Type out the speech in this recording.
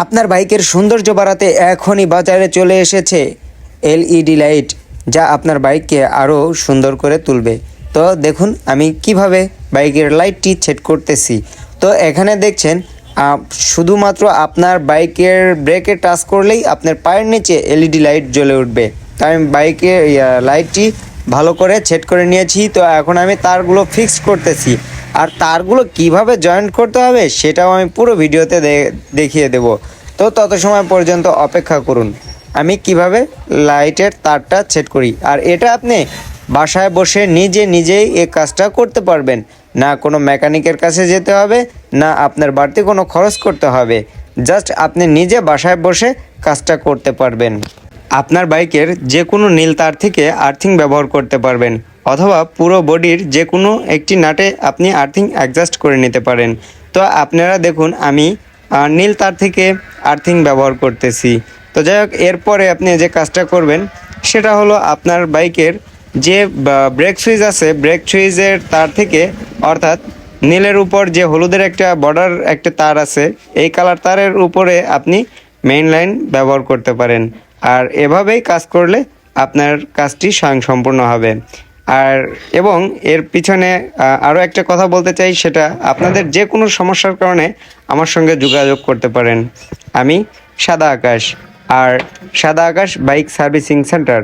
আপনার বাইকের সৌন্দর্য বাড়াতে এখনই বাজারে চলে এসেছে এলইডি লাইট, যা আপনার বাইককে আরও সুন্দর করে তুলবে। তো দেখুন, আমি কীভাবে বাইকের লাইটটি সেট করতেছি। তো এখানে দেখছেন শুধুমাত্র আপনার বাইকের ব্রেকে টাচ করলেই আপনার পায়ের নিচে এলইডি লাইট জ্বলে উঠবে। তো আমি বাইকের লাইটটি ভালো করে সেট করে নিয়েছি। তো এখন আমি তারগুলো ফিক্স করতেছি। আর তারগুলো কীভাবে জয়েন্ট করতে হবে সেটাও আমি পুরো ভিডিওতে দেখিয়ে দেব। তো তত সময় পর্যন্ত অপেক্ষা করুন। আমি কীভাবে লাইটের তারটা সেট করি? আর এটা আপনি বাসায় বসে নিজে নিজেই এ কাজটা করতে পারবেন। না কোনো মেকানিকের কাছে যেতে হবে, না আপনার বাড়তি কোনো খরচ করতে হবে। জাস্ট আপনি নিজে বাসায় বসে কাজটা করতে পারবেন। আপনার বাইকের যে কোনো নীল তার থেকে আর্থিং ব্যবহার করতে পারবেন। অথবা পুরো বডির যে কোনো একটি নাটে আপনি আর্থিং অ্যাডজাস্ট করে নিতে পারেন। তো আপনারা দেখুন, আমি নীল তার থেকে আর্থিং ব্যবহার করতেছি। তো যাই হোক, এরপরে আপনি যে কাজটা করবেন, সেটা হলো আপনার বাইকের যে ব্রেক সুইচ আছে ব্রেক সুইচের তার থেকে, অর্থাৎ নীলের উপর যে হলুদের একটা বর্ডার একটা তার আছে, এই কালার তারের উপরে আপনি মেইন লাইন ব্যবহার করতে পারেন। আর এভাবেই কাজ করলে আপনার কাজটি স্বয়ংসম্পূর্ণ হবে। আর এবং এর পিছনে আরও একটা কথা বলতে চাই, সেটা আপনাদের যে কোনো সমস্যার কারণে আমার সঙ্গে যোগাযোগ করতে পারেন। আমি সাদা আকাশ, আর সাদা আকাশ বাইক সার্ভিসিং সেন্টার।